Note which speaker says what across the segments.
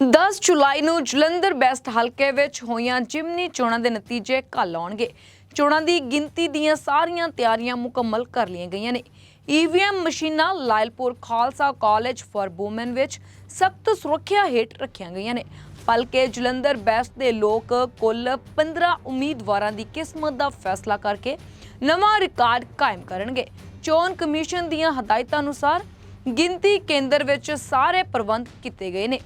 Speaker 1: 10 ਜੁਲਾਈ ਨੂੰ ਜਲੰਧਰ ਬੈਸਟ ਹਲਕੇ ਵਿੱਚ ਹੋਈਆਂ ਜਿਮਨੀ ਚੋਣਾਂ ਦੇ ਨਤੀਜੇ ਕੱਲ੍ਹ ਆਉਣਗੇ। ਚੋਣਾਂ ਦੀ ਗਿਣਤੀ ਦੀਆਂ ਸਾਰੀਆਂ ਤਿਆਰੀਆਂ ਮੁਕੰਮਲ ਕਰ ਲਈਆਂ ਗਈਆਂ ਨੇ। ਈਵੀਐਮ ਮਸ਼ੀਨਾਂ Lyallpur Khalsa college for women ਵਿੱਚ ਸਖਤ ਸੁਰੱਖਿਆ ਹੇਠ ਰੱਖੀਆਂ ਗਈਆਂ ਨੇ। ਭਲਕੇ ਜਲੰਧਰ ਬੈਸਟ ਦੇ ਲੋਕ ਕੁੱਲ 15 ਉਮੀਦਵਾਰਾਂ ਦੀ ਕਿਸਮਤ ਦਾ ਫੈਸਲਾ ਕਰਕੇ ਨਵਾਂ ਰਿਕਾਰਡ ਕਾਇਮ ਕਰਨਗੇ। ਚੋਣ ਕਮਿਸ਼ਨ ਦੀਆਂ ਹਦਾਇਤਾਂ ਅਨੁਸਾਰ ਗਿਣਤੀ ਕੇਂਦਰ ਵਿੱਚ ਸਾਰੇ ਪ੍ਰਬੰਧ ਕੀਤੇ ਗਏ ਨੇ।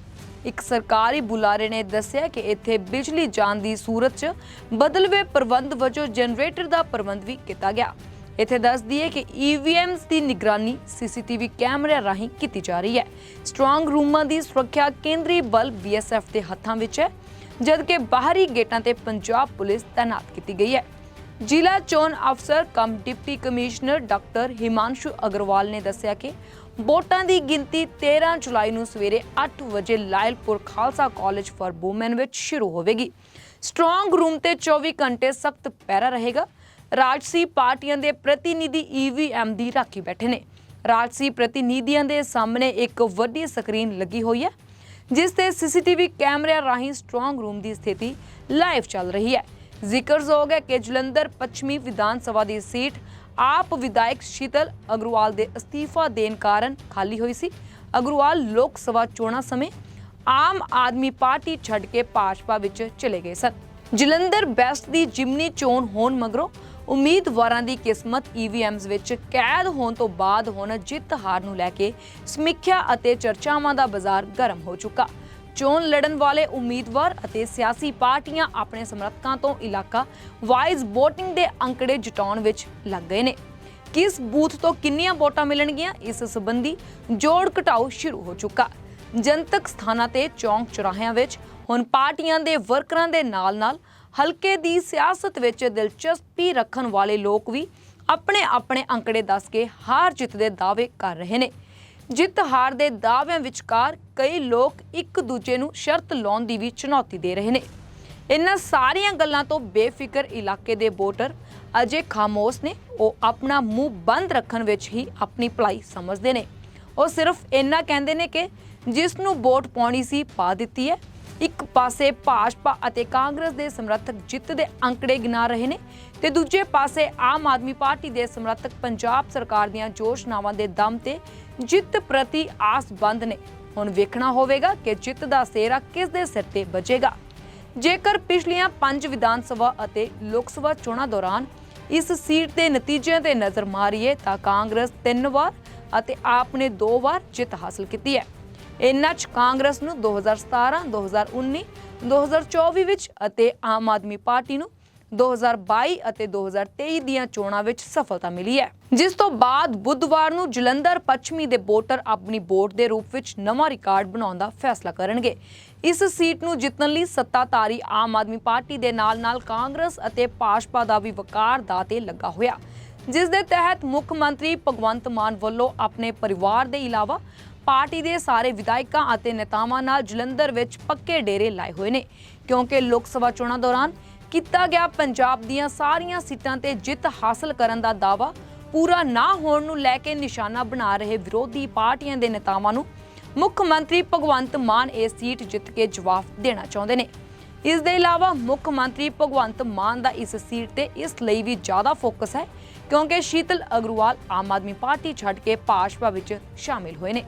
Speaker 1: ਇੱਕ ਸਰਕਾਰੀ ਬੁਲਾਰੇ ਨੇ ਦੱਸਿਆ ਕਿ ਇੱਥੇ ਬਿਜਲੀ ਜਾਣ ਦੀ ਸੂਰਤ 'ਚ ਬਦਲਵੇਂ ਪ੍ਰਬੰਧ ਵਜੋਂ ਜਨਰੇਟਰ ਦਾ ਪ੍ਰਬੰਧ ਵੀ ਕੀਤਾ ਗਿਆ। ਇੱਥੇ ਦੱਸ ਦਈਏ ਕਿ ਈਵੀਐਮਸ ਦੀ ਨਿਗਰਾਨੀ ਸੀਸੀਟੀਵੀ ਕੈਮਰਿਆਂ ਰਾਹੀਂ ਕੀਤੀ ਜਾ ਰਹੀ ਹੈ। ਸਟਰੋਂਗ ਰੂਮਾਂ ਦੀ ਸੁਰੱਖਿਆ ਕੇਂਦਰੀ ਬਲ ਬੀਐਸਐਫ ਦੇ ਹੱਥਾਂ ਵਿੱਚ ਹੈ, ਜਦਕਿ ਬਾਹਰੀ ਗੇਟਾਂ ਤੇ ਪੰਜਾਬ ਪੁਲਿਸ ਤਾਇਨਾਤ ਕੀਤੀ ਗਈ ਹੈ। ਜ਼ਿਲ੍ਹਾ ਚੋਣ ਅਫਸਰ, cum deputy commissioner doctor Himanshu Aggarwal ਨੇ ਦੱਸਿਆ ਕਿ ਵੋਟਾਂ ਦੀ ਗਿਣਤੀ 13 ਜੁਲਾਈ ਨੂੰ ਸਵੇਰੇ 8 ਵਜੇ Lyallpur Khalsa college for women ਵਿੱਚ ਸ਼ੁਰੂ ਹੋਵੇਗੀ। ਸਟਰੋਂਗ ਰੂਮ ਤੇ 24 ਘੰਟੇ ਸਖਤ ਪਹਿਰਾ ਰਹੇਗਾ। ਰਾਜਸੀ ਪਾਰਟੀਆਂ ਦੇ ਪ੍ਰਤੀਨਿਧੀ ਈਵੀਐਮ ਦੀ ਰਾਖੀ ਬੈਠੇ ਨੇ। ਰਾਜਸੀ ਪ੍ਰਤੀਨਿਧੀਆਂ ਦੇ ਸਾਹਮਣੇ ਇੱਕ ਵੱਡੀ ਸਕਰੀਨ ਲੱਗੀ ਹੋਈ ਹੈ, ਜਿਸ ਤੇ ਸੀਸੀਟੀਵੀ ਕੈਮਰਿਆਂ ਰਾਹੀਂ ਸਟਰੋਂਗ ਰੂਮ ਦੀ ਸਥਿਤੀ ਲਾਈਵ ਚੱਲ ਰਹੀ ਹੈ। ਜ਼ਿਕਰਯੋਗ ਹੈ ਕਿ ਜਲੰਧਰ ਪੱਛਮੀ ਵਿਧਾਨ ਸਭਾ ਦੀ ਸੀਟ ਆਪ ਵਿਧਾਇਕ ਸ਼ੀਤਲ ਅਗਰਵਾਲ ਦੇ ਅਸਤੀਫਾ ਦੇਣ ਕਾਰਨ ਖਾਲੀ ਹੋਈ ਸੀ। ਅਗਰਵਾਲ ਲੋਕ ਸਭਾ ਚੋਣਾਂ ਸਮੇਂ ਆਮ ਆਦਮੀ ਪਾਰਟੀ ਛੱਡ ਕੇ ਭਾਜਪਾ ਵਿੱਚ ਚਲੇ ਗਏ ਸਨ। ਜਲੰਧਰ ਬੈਸਟ ਦੀ ਜਿਮਨੀ ਚੋਣ ਹੋਣ ਮਗਰੋਂ ਉਮੀਦਵਾਰਾਂ ਦੀ ਕਿਸਮਤ ਈਵੀਐਮਸ ਵਿੱਚ ਕੈਦ ਹੋਣ ਤੋਂ ਬਾਅਦ ਹੁਣ ਜਿੱਤ ਹਾਰ ਨੂੰ ਲੈ ਕੇ ਸਮੀਖਿਆ ਅਤੇ ਚਰਚਾਵਾਂ ਦਾ ਬਾਜ਼ਾਰ ਗਰਮ ਹੋ ਚੁੱਕਾ। ਚੋਣ ਲੜਨ ਵਾਲੇ ਉਮੀਦਵਾਰ ਅਤੇ ਸਿਆਸੀ ਪਾਰਟੀਆਂ ਆਪਣੇ ਸਮਰਥਕਾਂ ਤੋਂ ਇਲਾਕਾ ਵਾਈਜ਼ VOTING ਦੇ ਅੰਕੜੇ ਜਟਾਉਣ ਵਿੱਚ ਲੱਗ ਗਏ ਨੇ। ਕਿਸ ਬੂਥ ਤੋਂ ਕਿੰਨੀਆਂ ਵੋਟਾਂ ਮਿਲਣਗੀਆਂ, ਇਸ ਸੰਬੰਧੀ ਜੋੜ ਘਟਾਓ ਸ਼ੁਰੂ ਹੋ ਚੁੱਕਾ। ਜਨਤਕ ਸਥਾਨਾਂ ਤੇ ਚੌਂਕ ਚੁਰਾਹਿਆਂ ਵਿੱਚ ਹੁਣ ਪਾਰਟੀਆਂ ਦੇ ਵਰਕਰਾਂ ਦੇ ਨਾਲ-ਨਾਲ ਹਲਕੇ ਦੀ ਸਿਆਸਤ ਵਿੱਚ ਦਿਲਚਸਪੀ ਰੱਖਣ ਵਾਲੇ ਲੋਕ ਵੀ ਆਪਣੇ ਆਪਣੇ ਅੰਕੜੇ ਦੱਸ ਕੇ ਹਾਰ ਜਿੱਤ ਦੇ ਦਾਅਵੇ ਕਰ ਰਹੇ ਨੇ। ਜਿੱਤ ਹਾਰ ਦੇ ਦਾਅਵਿਆਂ ਵਿਚਕਾਰ ਕਈ ਲੋਕ ਇੱਕ ਦੂਜੇ ਨੂੰ ਸ਼ਰਤ ਲਾਉਣ ਦੀ ਵੀ ਚੁਣੌਤੀ ਦੇ ਰਹੇ ਨੇ। ਇਨ੍ਹਾਂ ਸਾਰੀਆਂ ਗੱਲਾਂ ਤੋਂ ਬੇਫਿਕਰ ਇਲਾਕੇ ਦੇ ਵੋਟਰ ਅਜੇ ਖਾਮੋਸ਼ ਨੇ। ਉਹ ਆਪਣਾ ਮੂੰਹ ਬੰਦ ਰੱਖਣ ਵਿੱਚ ਹੀ ਆਪਣੀ ਭਲਾਈ ਸਮਝਦੇ ਨੇ। ਉਹ ਸਿਰਫ ਇੰਨਾ ਕਹਿੰਦੇ ਨੇ ਕਿ ਜਿਸ ਨੂੰ ਵੋਟ ਪਾਉਣੀ ਸੀ ਪਾ ਦਿੱਤੀ ਹੈ। ਇੱਕ ਪਾਸੇ ਭਾਜਪਾ ਅਤੇ ਕਾਂਗਰਸ ਦੇ ਸਮਰਥਕ ਜਿੱਤ ਦੇ ਅੰਕੜੇ ਗਿਣਾ ਰਹੇ ਨੇ ਤੇ ਦੂਜੇ ਪਾਸੇ ਆਮ ਆਦਮੀ ਪਾਰਟੀ ਦੇ ਸਮਰਥਕ ਪੰਜਾਬ ਸਰਕਾਰ ਦੀਆਂ ਜੋਸ਼ਨਾਵਾਂ ਦੇ ਦਮ ਤੇ ਜਿੱਤ ਪ੍ਰਤੀ ਆਸਬੰਦ ਨੇ। ਹੁਣ ਵੇਖਣਾ ਹੋਵੇਗਾ ਕਿ ਜਿੱਤ ਦਾ ਸੇਰਾ ਕਿਸ ਦੇ ਸਿਰ ਤੇ ਵੱਜੇਗਾ। ਜੇਕਰ ਪਿਛਲੀਆਂ ਪੰਜ ਵਿਧਾਨ ਸਭਾ ਅਤੇ ਲੋਕ ਸਭਾ ਚੋਣਾਂ ਦੌਰਾਨ ਇਸ ਸੀਟ ਦੇ ਨਤੀਜਿਆਂ ਤੇ ਨਜ਼ਰ ਮਾਰੀਏ ਤਾਂ ਕਾਂਗਰਸ ਤਿੰਨ ਵਾਰ ਅਤੇ ਆਪ ਨੇ ਦੋ ਵਾਰ ਜਿੱਤ ਹਾਸਲ ਕੀਤੀ ਹੈ। ਇਨ੍ਹਾਂ 'ਚ ਕਾਂਗਰਸ ਨੂੰ 2017 2019 2024 ਵਿੱਚ ਅਤੇ ਆਮ ਆਦਮੀ ਪਾਰਟੀ ਨੂੰ 2022 ਅਤੇ 2023 ਦੀਆਂ ਚੋਣਾਂ ਵਿੱਚ ਸਫਲਤਾ ਮਿਲੀ ਹੈ। ਜਿਸ ਤੋਂ ਬਾਅਦ ਬੁੱਧਵਾਰ ਨੂੰ ਜਲੰਧਰ ਪੱਛਮੀ ਦੇ ਵੋਟਰ ਆਪਣੀ ਵੋਟ ਦੇ ਰੂਪ ਵਿੱਚ ਨਵਾਂ ਰਿਕਾਰਡ ਬਣਾਉਣ ਦਾ ਫੈਸਲਾ ਕਰਨਗੇ। ਇਸ ਸੀਟ ਨੂੰ ਜਿੱਤਣ ਲਈ ਸੱਤਾਧਾਰੀ ਆਮ ਆਦਮੀ ਪਾਰਟੀ ਦੇ ਨਾਲ-ਨਾਲ ਕਾਂਗਰਸ ਅਤੇ ਭਾਜਪਾ ਦਾ ਵੀ ਵਕਾਰ ਦਾ ਤੇ ਲੱਗਾ ਹੋਇਆ। ਜਿਸ ਦੇ ਤਹਿਤ ਮੁੱਖ ਮੰਤਰੀ ਭਗਵੰਤ ਮਾਨ ਵੱਲੋਂ ਆਪਣੇ ਪਰਿਵਾਰ ਦੇ ਇਲਾਵਾ ਪਾਰਟੀ ਦੇ ਸਾਰੇ ਵਿਧਾਇਕਾਂ ਅਤੇ ਨੇਤਾਵਾਂ ਨਾਲ ਜਲੰਧਰ ਵਿੱਚ ਪੱਕੇ ਡੇਰੇ ਲਾਏ ਹੋਏ ਨੇ। ਕਿਉਂਕਿ ਲੋਕ ਸਭਾ ਚੋਣਾਂ ਦੌਰਾਨ ਕੀਤਾ ਗਿਆ ਪੰਜਾਬ ਦੀਆਂ ਸਾਰੀਆਂ ਸੀਟਾਂ ਤੇ ਜਿੱਤ ਹਾਸਲ ਕਰਨ ਦਾ ਦਾਅਵਾ, ਪੂਰਾ ਨਾ ਹੋਣ ਨੂੰ ਲੈ ਕੇ ਨਿਸ਼ਾਨਾ ਬਣਾ ਰਹੇ ਵਿਰੋਧੀ ਪਾਰਟੀਆਂ ਦੇ ਨੇਤਾਵਾਂ ਨੂੰ ਮੁੱਖ ਮੰਤਰੀ ਭਗਵੰਤ ਮਾਨ ਇਹ ਸੀਟ ਜਿੱਤ ਕੇ ਜਵਾਬ ਦੇਣਾ ਚਾਹੁੰਦੇ ਨੇ। ਇਸ ਦੇ ਇਲਾਵਾ ਮੁੱਖ ਮੰਤਰੀ ਭਗਵੰਤ ਮਾਨ ਦਾ ਇਸ ਸੀਟ ਤੇ ਇਸ ਲਈ ਵੀ ਜ਼ਿਆਦਾ ਫੋਕਸ ਹੈ, ਕਿਉਂਕਿ ਸ਼ੀਤਲ ਅਗਰਵਾਲ ਆਮ ਆਦਮੀ ਪਾਰਟੀ ਛੱਡ ਕੇ ਭਾਜਪਾ ਵਿੱਚ ਸ਼ਾਮਿਲ ਹੋਏ ਨੇ।